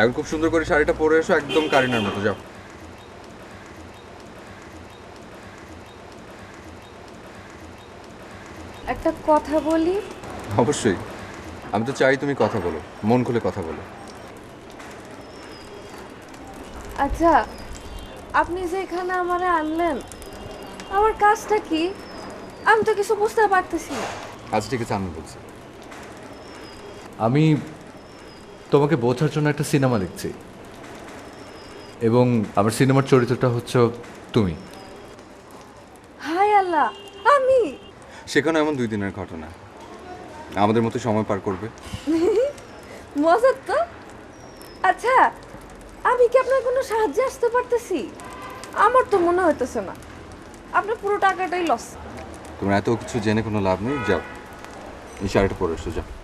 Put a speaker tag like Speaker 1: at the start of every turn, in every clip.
Speaker 1: এখন খুব সুন্দর করে শাড়িটা পরে এসো একদম কারিনার মতো যাও।
Speaker 2: একটা কথা বলি?
Speaker 1: অবশ্যই। আমি তো চাই তুমি কথা বলো মন খুলে কথা বলো।
Speaker 2: আচ্ছা আপনি যে এখানে আমারে আনলেন আমার কাজটা কি? আমি তো কিছু বুঝতে পারতেছি না।
Speaker 1: আচ্ছা ঠিক আছে আমি বলছি?
Speaker 3: আমি তোমাকে বোঝার জন্য একটা সিনেমা লিখছি। এবং আমার সিনেমার চরিত্রটা হচ্ছে তুমি।
Speaker 2: হাই আল্লাহ আমি?
Speaker 1: সেখানে এমন দুই দিনের ঘটনা। আমাদের মতো সময় পার করবে।
Speaker 2: মজার তো। আচ্ছা আমি কি আপনার কোনো সাহায্যে আসতে পারতেছি? আমার তো মনে হইতেছে না। আপনার পুরো টাকাটাই লস
Speaker 1: তোমার এত কিছু জেনে কোনো লাভ নেই? যাও। এই শাড়িটা পরে এসো যাও।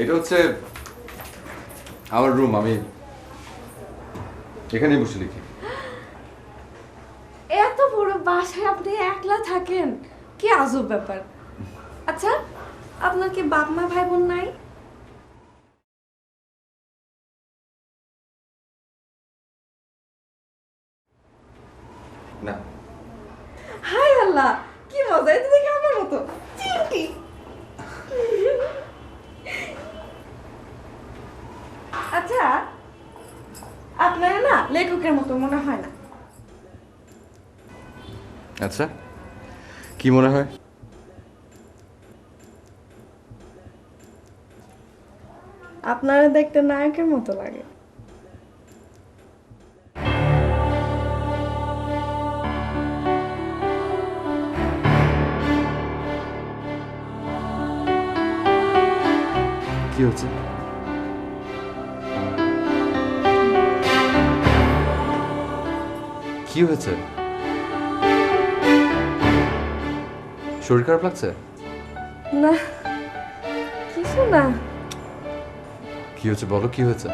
Speaker 1: এটা হচ্ছে আমার রুম আমি এখানেই বসে লিখি।
Speaker 2: এত বড় বাসায় আপনি একলা থাকেন, কি আজব ব্যাপার। আচ্ছা আপনার কি বাপ মা ভাই বোন নাই
Speaker 1: না
Speaker 2: হাই আল্লাহ কি মজা এটা দেখে আমার মতো চিমটি আচ্ছা আপনার না লেখকের মতো মনে হয় না।
Speaker 1: আচ্ছা কি মনে হয়?
Speaker 2: আপনারা দেখতে নায়কের মতো লাগে।
Speaker 1: কি হচ্ছে? কি হয়েছে? শরীর খারাপ লাগছে?
Speaker 2: না কিছু না।
Speaker 1: কি হয়েছে? বলো কি হয়েছে?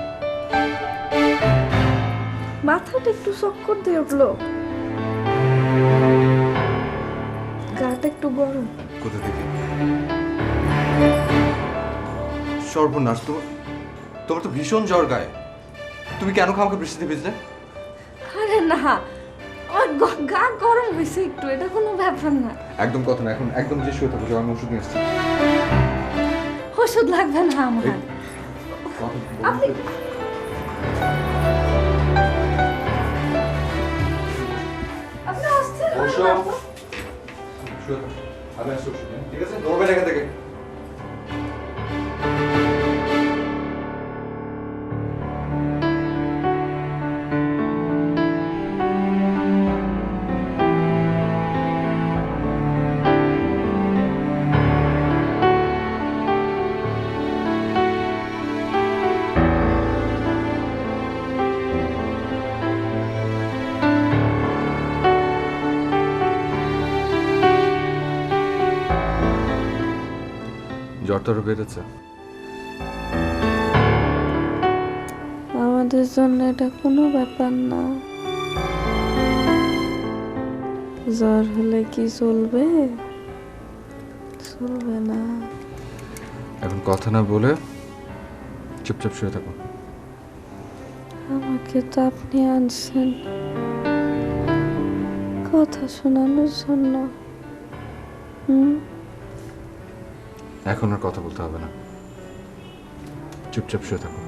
Speaker 2: মাথাটা একটু চক্কর দিয়ে উঠল। গাটা একটু গরম।
Speaker 1: কোথা থেকে? সর্বনাশ। তোমার তোমার তো ভীষণ জ্বর গায়ে। তুমি কেন খামাকে বৃষ্টিতে ভিজলে?
Speaker 2: আরে না গ- গরম হয়েছে একটু এটা কোনো ব্যাপার না।
Speaker 1: একদম কথা না এখন একদম যে শুয়ে থাকো আমি ওষুধ নিয়ে এসেছি
Speaker 4: ওষুধ লাগবে না আমার। আপনি।
Speaker 1: আমি আসছি ঠিক আছে? ধরবেন এখান থেকে। জ্বর টর বেড়েছে।
Speaker 4: আমাদের জন্য এটা কোনো ব্যাপার না। জ্বর হলে কি চলবে? চলবে না।
Speaker 1: এখন কথা না বলে চুপচাপ শুয়ে থাকো।
Speaker 4: আমাকে তো আপনি আনছেন। কথা শোনানোর জন্য। হুম?
Speaker 1: এখন আর কথা বলতে হবে না। চুপচাপ শুয়ে থাকো।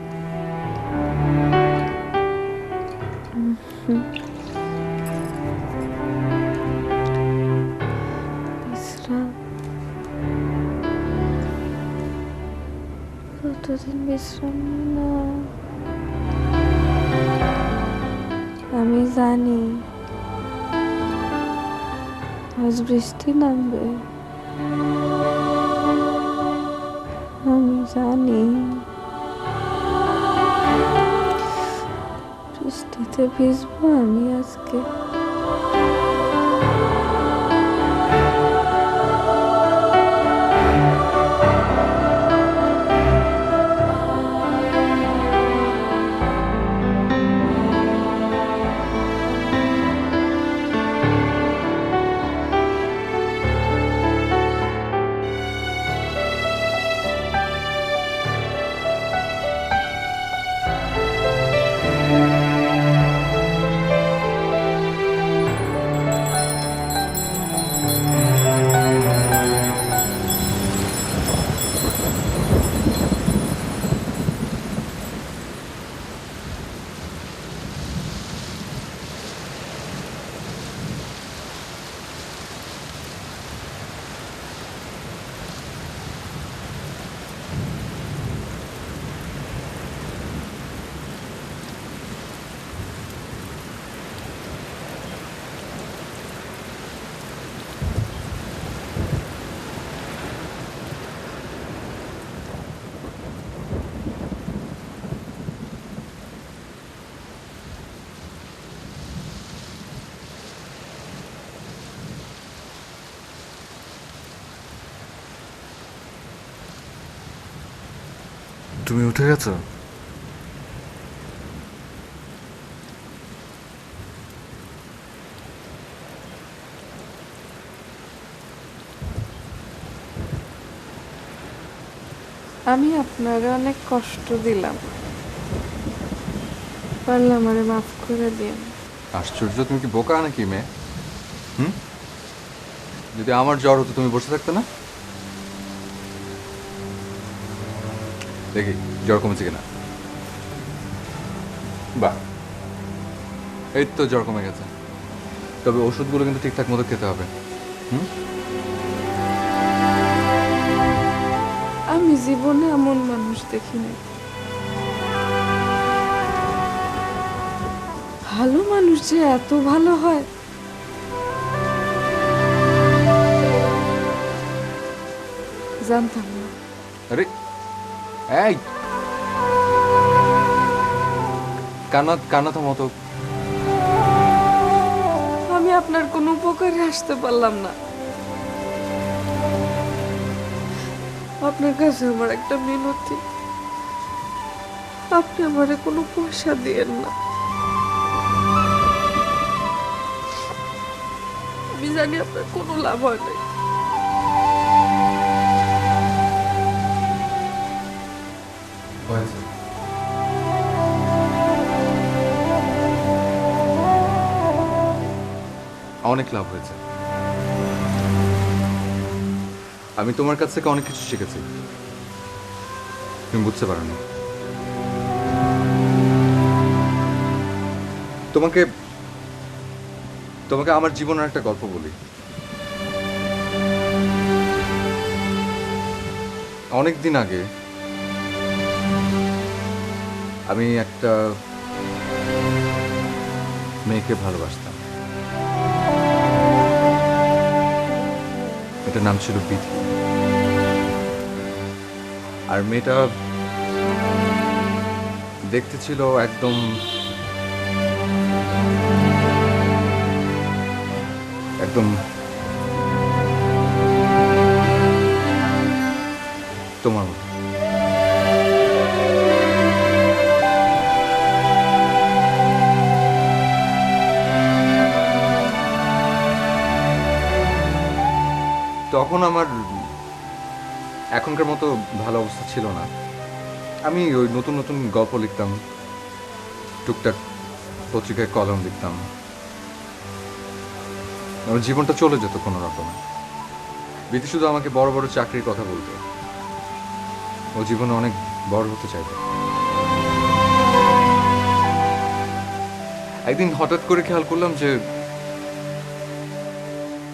Speaker 4: কতদিন বিশ্রাম না আমি জানি। আজ বৃষ্টি নামবে। জানি। বৃষ্টিতে ভিজবো আমি আজকে।
Speaker 1: তুমি উঠে গেছো?
Speaker 4: আমি আপনারে অনেক কষ্ট দিলাম। পারলে আমারে মাফ করে দিন।
Speaker 1: আশ্চর্য তুমি কি বোকা নাকি মেয়ে? হুম? যদি আমার জ্বর হতো তুমি বসে থাকতে না? দেখি জ্বর কমেছে কিনা? বাহ এই তো জ্বর কমে গেছে। তবে ওষুধগুলো কিন্তু ঠিকঠাক মতো খেতে হবে। হুম?
Speaker 4: আমি জীবনে এমন মানুষ দেখিনি। ভালো মানুষ যে এত ভালো হয়। জানতাম না।
Speaker 1: আরে এই! কান্না কান্না থামাও তো
Speaker 4: আমি আপনার কোনো উপকারে আসতে পারলাম না। আপনার কাছে আমার একটা মিনতি। আপনি আমারে কোনো পয়সা দিয়েন না। আমি জানি আপনার কোনো লাভ হয় নাই।
Speaker 1: হয়েছে অনেক লাভ হয়েছে আমি তোমার কাছ থেকে অনেক কিছু শিখেছি। তুমি বুঝতে পারো না তোমাকে তোমাকে আমার জীবনের একটা গল্প বলি। অনেক দিন আগে আমি একটা মেয়েকে ভালোবাসতাম। এটার নাম ছিল বিধি। আর মেয়েটা দেখতে ছিল একদম একদম তোমার মতো। তখন আমার এখনকার মতো ভালো অবস্থা ছিল না। আমি ওই নতুন নতুন গল্প লিখতাম, টুকটাক পত্রিকায় কলম লিখতাম। আমার জীবনটা চলে যেত কোনো রকমে। বিধি শুধু আমাকে বড় বড় চাকরির কথা বলতো। ও জীবনে অনেক বড় হতে চাইতো। একদিন হঠাৎ করে খেয়াল করলাম যে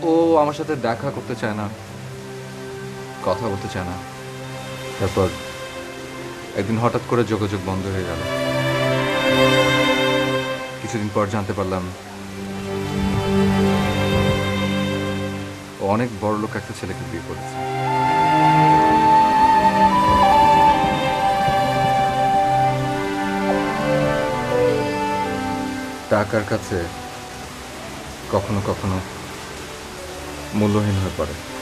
Speaker 1: ও আমার সাথে দেখা করতে চায় না। কথা বলতে চায় না। তারপর একদিন হঠাৎ করে যোগাযোগ বন্ধ হয়ে গেল। কিছুদিন পর জানতে পারলাম অনেক বড় লোক একটা ছেলেকে বিয়ে করেছে। টাকার কাছে কখনো কখনো মূল্যহীন হয়ে পড়ে।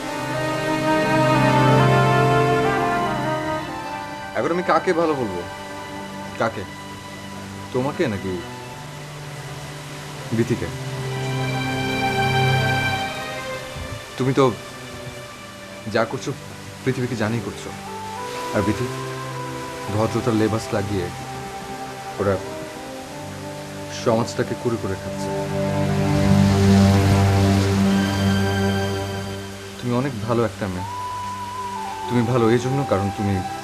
Speaker 1: এখন আমি কাকে ভালো বলব? কাকে? তোমাকে নাকি বিথিকে? তুমি তো যা করছ, পৃথিবীকে জানিয়ে করছ। আর বিথি, ভদ্রতার লেবাস লাগিয়ে ওরা সমাজটাকে কুড়ে করে খাচ্ছে। তুমি অনেক ভালো একটা মেয়ে। তুমি ভালো এই জন্য কারণ তুমি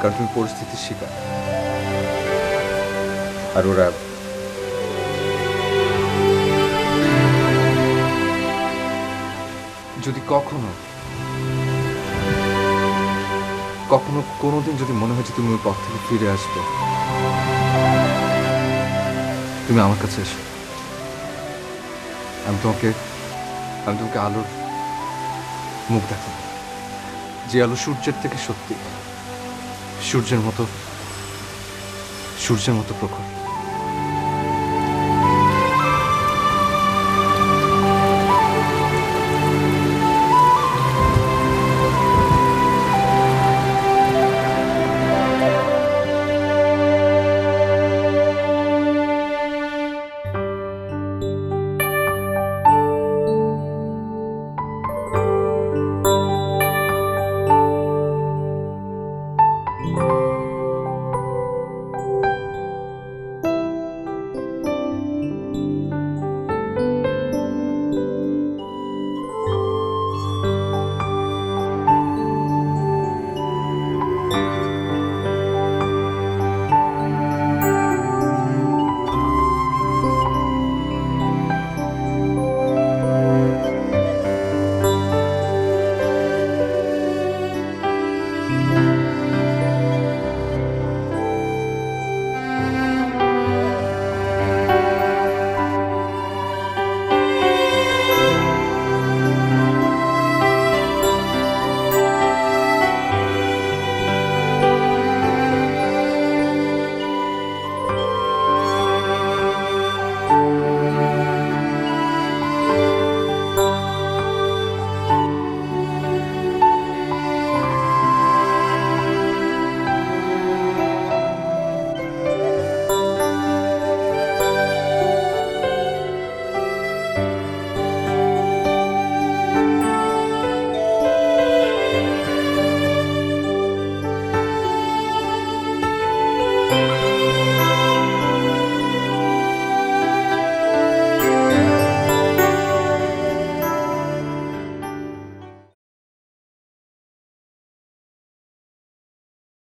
Speaker 1: কারণ তুমি পরিস্থিতির শিকার। আর ওরা যদি কখনো কখনো কোনোদিন যদি মনে হয় যে তুমি ওই পথ থেকে ফিরে আসবে, তুমি আমার কাছে এসো। আমি তোমাকে আমি তোমাকে আলোর মুখ দেখাবো। যে আলো সূর্যের থেকে সত্যি। সূর্যের মতো সূর্যের মতো প্রখর।